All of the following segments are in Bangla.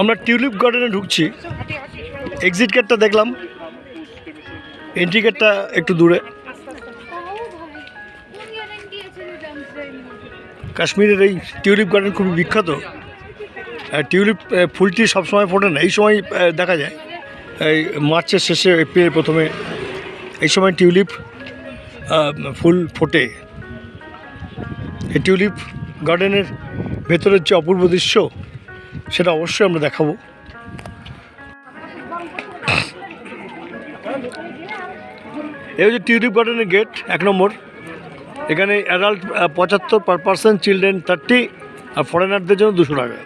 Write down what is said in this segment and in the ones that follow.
আমরা টিউলিপ গার্ডেনে ঢুকছি। এক্সিট গেটটা দেখলাম। এন্ট্রি গেটটা একটু দূরে। কাশ্মীরের এই টিউলিপ গার্ডেন খুবই বিখ্যাত। টিউলিপ ফুলটি সবসময় ফোটে না। এই সময় দেখা যায়। এই মার্চের শেষে, এপ্রিলের প্রথমে এই সময় টিউলিপ ফুল ফোটে। এই টিউলিপ গার্ডেনের ভেতরের যে অপূর্ব দৃশ্য, সেটা অবশ্যই আমরা দেখাবো। এই হচ্ছে টিউলিপ গার্ডেনের গেট এক নম্বর। এখানে অ্যাডাল্ট পঁচাত্তর পার পার্সেন্ট চিলড্রেন থার্টি আর ফরেনারদের জন্য দুশো টাকা।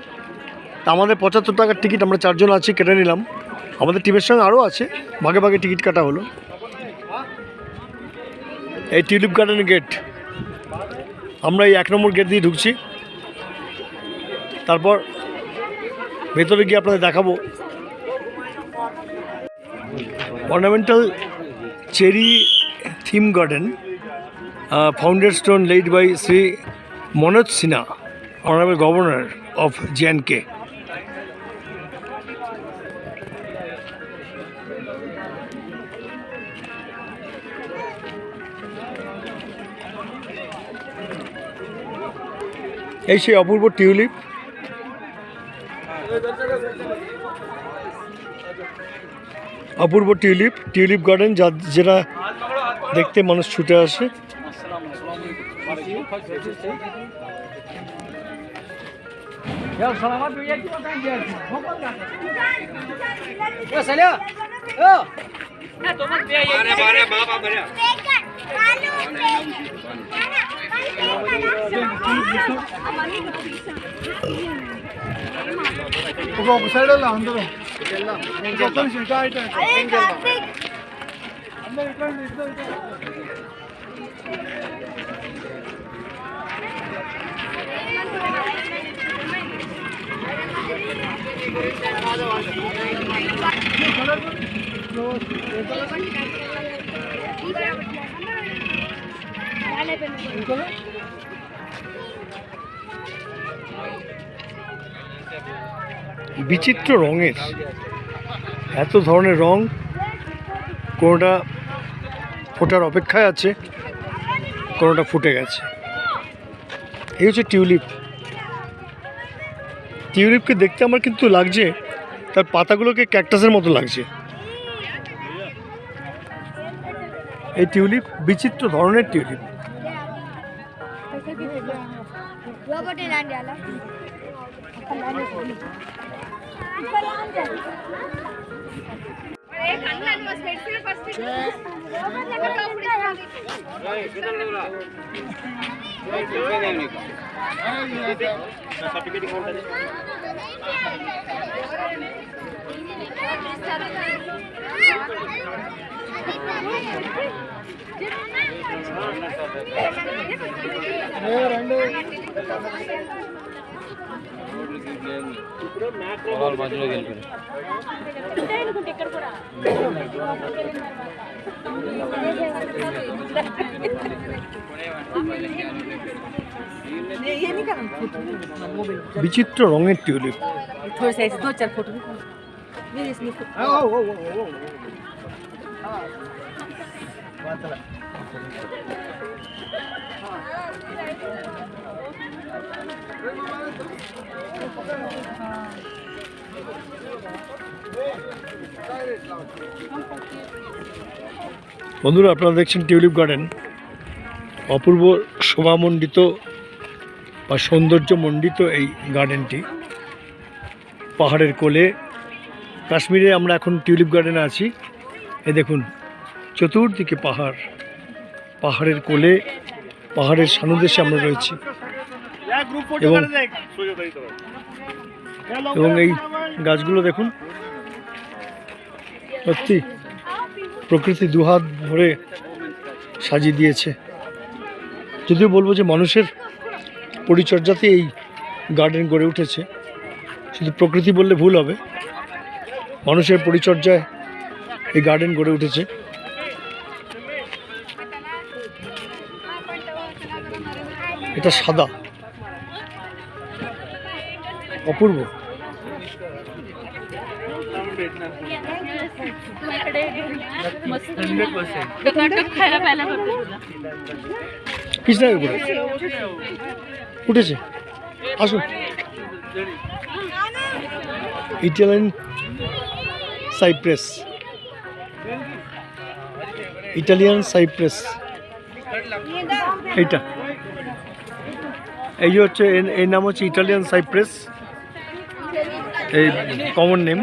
তা আমাদের পঁচাত্তর টাকার টিকিট আমরা চারজন আছি, কেটে নিলাম। আমাদের টিমের সঙ্গে আরও আছে, ভাগে ভাগে টিকিট কাটা হলো। এই টিউলিপ গার্ডেনের গেট আমরা এই এক নম্বর গেট দিয়ে ঢুকছি। তারপর ভেতরে গিয়ে আপনাদের দেখাবো। Ornamental cherry theme garden founder stone laid by Shri Manoj Sinha honourable governor of J and K এই সেই অপূর্ব টিউলিপ। অপূর্ব টিউলিপ টিউলিপ গার্ডেন যা যেটা দেখতে মানুষ ছুটে আসে। ఒక్కొక్క సైడ్ వెళ్దాం అందరూ. ఒక్క నిమిషం ఇటు ఇటు అందరూ ఇక్కడ ఇటు বিচিত্র রঙের, এত ধরনের রং কোনোটা ফোটার অপেক্ষায় আছে, কোনোটা ফুটে গেছে। এই হচ্ছে টিউলিপ। টিউলিপকে দেখতে আমার কিন্তু লাগছে, তার পাতাগুলোকে ক্যাকটাসের মতো লাগছে। এই টিউলিপ বিচিত্র ধরনের টিউলিপ। ఒకటి ఇలాంటి అలా సర్టిఫికేట్ ఉంటుంది రెండు పొలాల మధ్యలో వెళ్ళిపోయారు বিচিত্র রঙের টিউলিপ ও ও ও ও বন্ধুরা, আপনারা দেখছেন টিউলিপ গার্ডেন। অপূর্ব শোভামণ্ডিত বা সৌন্দর্যমণ্ডিত এই গার্ডেনটি। পাহাড়ের কোলে। কাশ্মীরে আমরা এখন টিউলিপ গার্ডেনে আছি। এ দেখুন, চতুর্দিকে পাহাড়। পাহাড়ের কোলে, পাহাড়ের সানুদেশে আমরা রয়েছি। এবং এবং এই গাছগুলো দেখুন। সত্যি প্রকৃতি দুহাত ভরে সাজিয়ে দিয়েছে। যদিও বলব যে মানুষের পরিচর্যাতে এই গার্ডেন গড়ে উঠেছে। শুধু প্রকৃতি বললে ভুল হবে। মানুষের পরিচর্যায় এই গার্ডেন গড়ে উঠেছে। এটা সাদা। অপূর্ব। উঠেছে। আসুন ইটালিয়ান সাইপ্রেস। Italian cypress. এইটা। এই হচ্ছে এর নাম হচ্ছে ইটালিয়ান সাইপ্রেস। এই কমন নেম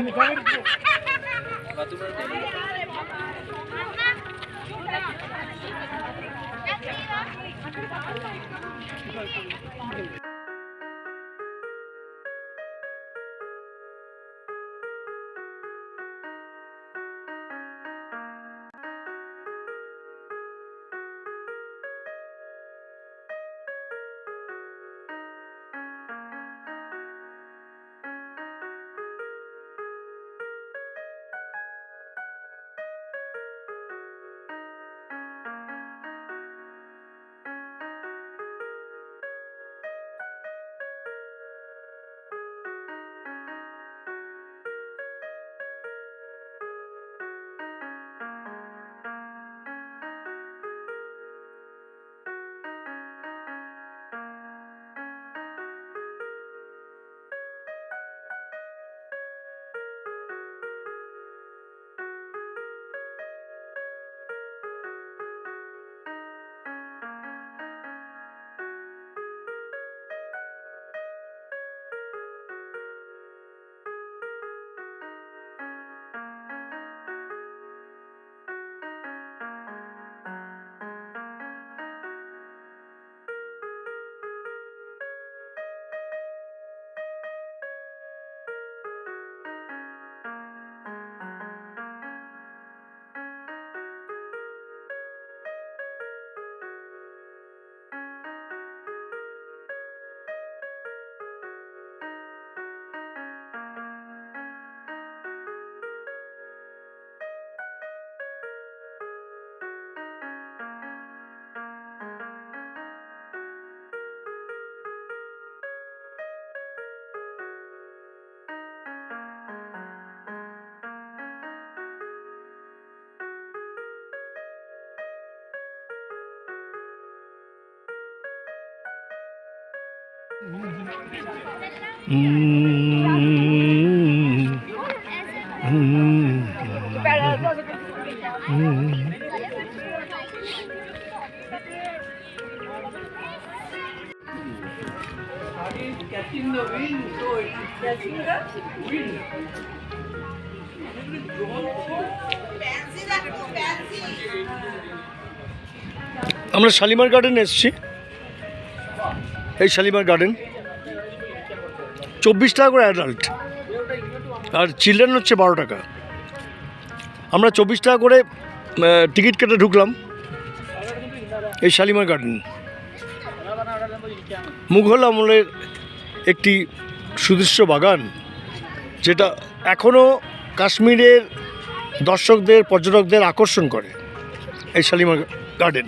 আমরা শালিমার গার্ডেন এসেছি। এই শালিমার গার্ডেন চব্বিশ টাকা করে অ্যাডাল্ট আর চিলড্রেন হচ্ছে বারো টাকা। আমরা চব্বিশ টাকা করে টিকিট কেটে ঢুকলাম এই শালিমার গার্ডেন মুঘল আমলের একটি সুদৃশ্য বাগান, যেটা এখনও কাশ্মীরের দর্শকদের, পর্যটকদের আকর্ষণ করে এই শালিমার গার্ডেন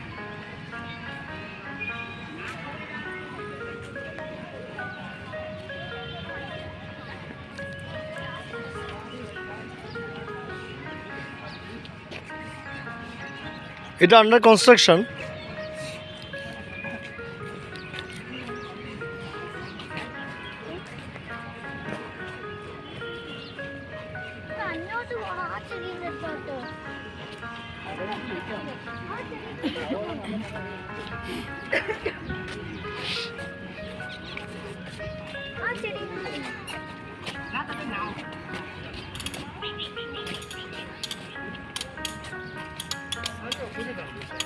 এটা আন্ডার কনস্ট্রাকশন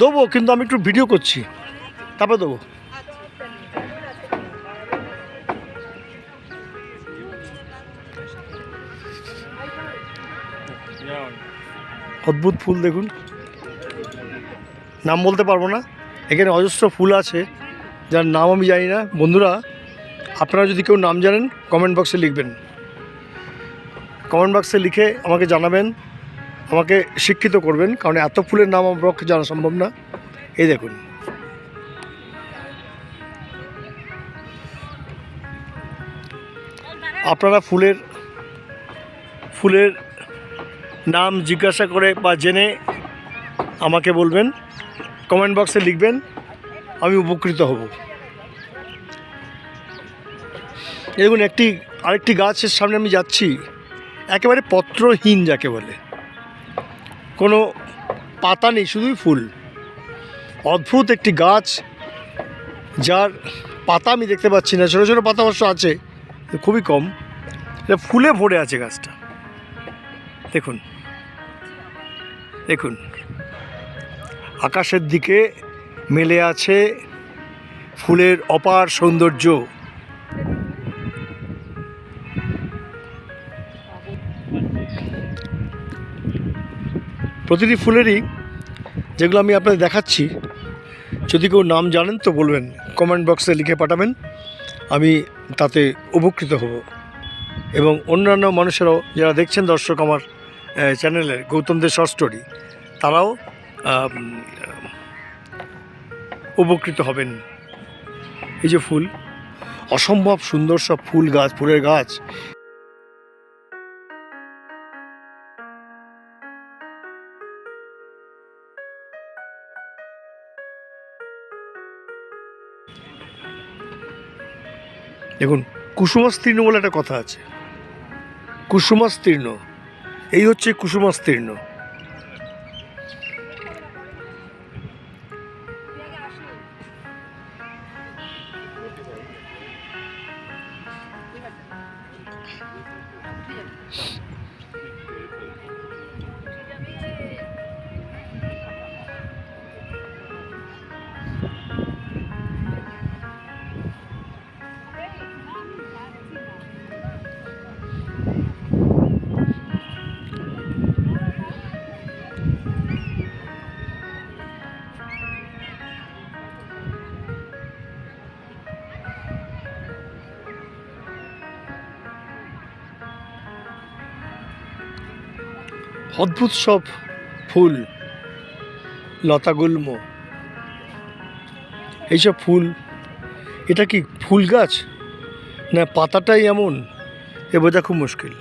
দেবো, কিন্তু আমি একটু ভিডিও করছি। তারপরে দেবো। অদ্ভুত ফুল দেখুন। নাম বলতে পারব না। এখানে অজস্র ফুল আছে, যার নাম আমি জানি না। বন্ধুরা, আপনারা যদি কেউ নাম জানেন কমেন্ট বক্সে লিখবেন। কমেন্ট বক্সে লিখে আমাকে জানাবেন। আমাকে শিক্ষিত করবেন, কারণ এত ফুলের নাম আমার পক্ষে জানা সম্ভব না। এই দেখুন। আপনারা ফুলের ফুলের নাম জিজ্ঞাসা করে বা জেনে আমাকে বলবেন, কমেন্ট বক্সে লিখবেন, আমি উপকৃত হব। দেখুন, একটি, আরেকটি গাছের সামনে আমি যাচ্ছি, একেবারে পত্রহীন যাকে বলে। কোনো পাতা নেই, শুধুই ফুল। অদ্ভুত একটি গাছ, যার পাতা আমি দেখতে পাচ্ছি না। ছোটো ছোটো পাতা অবশ্য আছে খুবই কম। এটা ফুলে ভরে আছে গাছটা। দেখুন। দেখুন। আকাশের দিকে মেলে আছে ফুলের অপার সৌন্দর্য। প্রতিটি ফুলেরই যেগুলো আমি আপনাদের দেখাচ্ছি, যদি কেউ নাম জানেন তো বলবেন কমেন্ট বক্সে লিখে পাঠাবেন, আমি তাতে উপকৃত হব। এবং অন্যান্য মানুষেরাও, যারা দেখছেন দর্শক আমার চ্যানেলের গৌতম দে শর্ট স্টোরি তারাও উপকৃত হবেন। এই যে ফুল, অসম্ভব সুন্দর সব ফুল গাছ, ফুলের গাছ দেখুন কুসুমাস্তীর্ণ বলে একটা কথা আছে। কুসুমাস্তীর্ণ এই হচ্ছে কুসুমাস্তীর্ণ। অদ্ভুত সব ফুল লতাগুল্ম এইসব ফুল, এটা কি ফুল গাছ? না, পাতাটাই এমন, এ বোঝা খুব মুশকিল।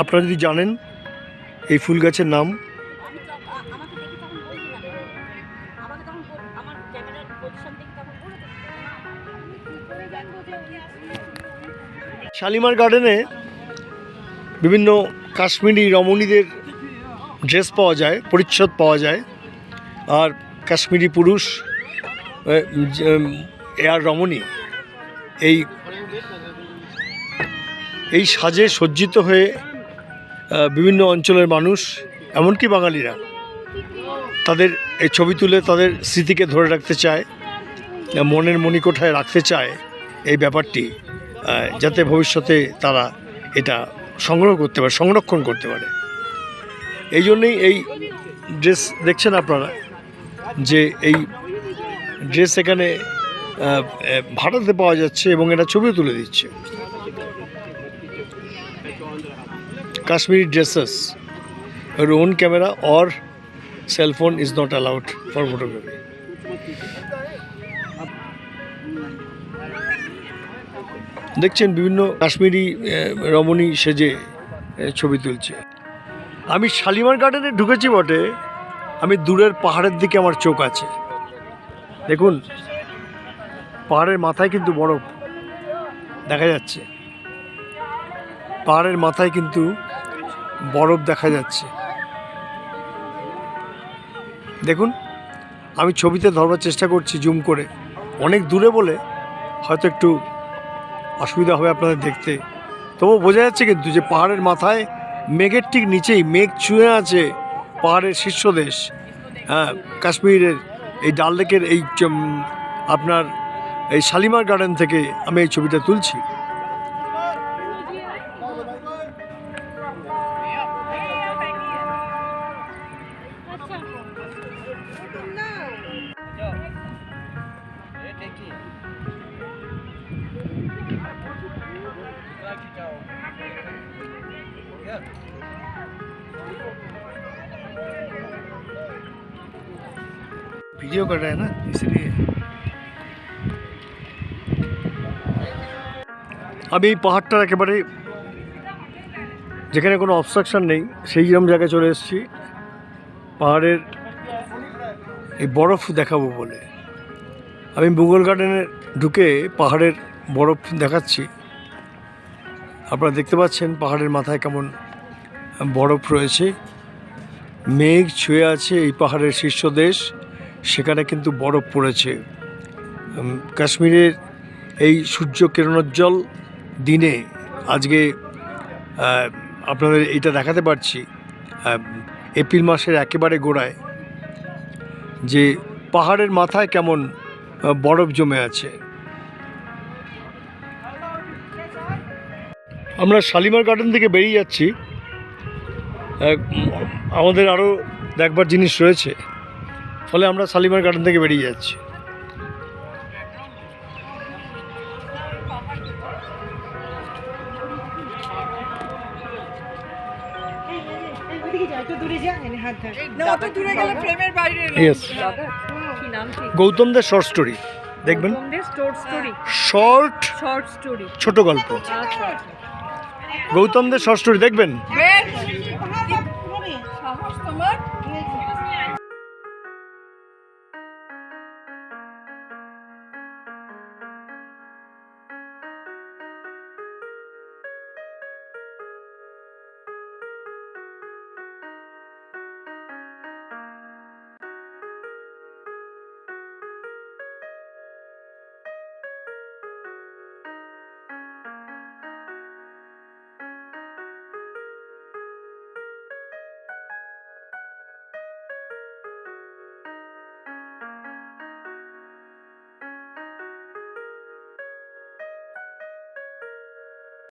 আপনারা যদি জানেন এই ফুল গাছের নাম। শালিমার গার্ডেনে বিভিন্ন কাশ্মীরি রমণীদের ড্রেস পাওয়া যায়, পরিচ্ছদ পাওয়া যায়। আর কাশ্মীরি পুরুষ আর রমণী, এই এই সাজে সজ্জিত হয়ে বিভিন্ন অঞ্চলের মানুষ, এমনকি বাঙালিরা, তাদের এই ছবি তুলে তাদের স্মৃতিকে ধরে রাখতে চায়, মনের মণিকোঠায় রাখতে চায়, এই ব্যাপারটি যাতে ভবিষ্যতে তারা এটা সংগ্রহ করতে পারে, সংরক্ষণ করতে পারে। এই জন্যেই এই ড্রেস দেখছেন আপনারা যে এই ড্রেস এখানে ভাড়াতে পাওয়া যাচ্ছে এবং এটা ছবি তুলে দিচ্ছে। Kashmiri dresses your own camera or cell phone is not allowed for দেখছেন বিভিন্ন কাশ্মীরি রমণী সেজে ছবি তুলছে। আমি শালিমার গার্ডেনে ঢুকেছি বটে, আমি দূরের পাহাড়ের দিকে আমার চোখ আছে। দেখুন, পাহাড়ের মাথায় কিন্তু বরফ দেখা যাচ্ছে। পাহাড়ের মাথায় কিন্তু বরফ দেখা যাচ্ছে। দেখুন, আমি ছবিতে ধরবার চেষ্টা করছি জুম করে। অনেক দূরে বলে হয়তো একটু অসুবিধা হবে আপনাদের দেখতে। তবু বোঝা যাচ্ছে কিন্তু যে পাহাড়ের মাথায় মেঘের ঠিক নিচেই মেঘ ছুঁয়ে আছে পাহাড়ের শীর্ষ দেশ হ্যাঁ কাশ্মীরের এই ডাল লেকের এই আপনার এই শালিমার গার্ডেন থেকে আমি এই ছবিটা তুলছি। वीडियो कर रहे हैं ना इसलिए আমি এই পাহাড়টার একেবারে যেখানে কোনো অবস্ট্রাকশন নেই সেই রকম জায়গায় চলে এসেছি পাহাড়ের এই বরফ দেখাবো বলে আমি মুঘল গার্ডেনে ঢুকে পাহাড়ের বরফ দেখাচ্ছি আপনারা দেখতে পাচ্ছেন পাহাড়ের মাথায় কেমন বরফ রয়েছে। মেঘ ছুঁয়ে আছে এই পাহাড়ের শীর্ষ দেশ, সেখানে কিন্তু বরফ পড়েছে। কাশ্মীরের এই সূর্য কিরণোজ্জ্বল দিনে আজকে আপনাদের এটা দেখাতে পারছি এপ্রিল মাসের একেবারে গোড়ায় যে পাহাড়ের মাথায় কেমন বরফ জমে আছে। আমরা শালিমার গার্ডেন থেকে বেরিয়ে যাচ্ছি। আমাদের আরও দেখবার জিনিস রয়েছে। ফলে আমরা শালিমার গার্ডেন থেকে বেরিয়ে যাচ্ছি। না অত দূরে গেলে ফ্রেমের বাইরে ইয়েস কি নাম কি? গৌতম দে শর্ট স্টোরি দেখবেন? শর্ট শর্ট স্টোরি ছোট গল্প। গৌতম দে শর্ট স্টোরি দেখবেন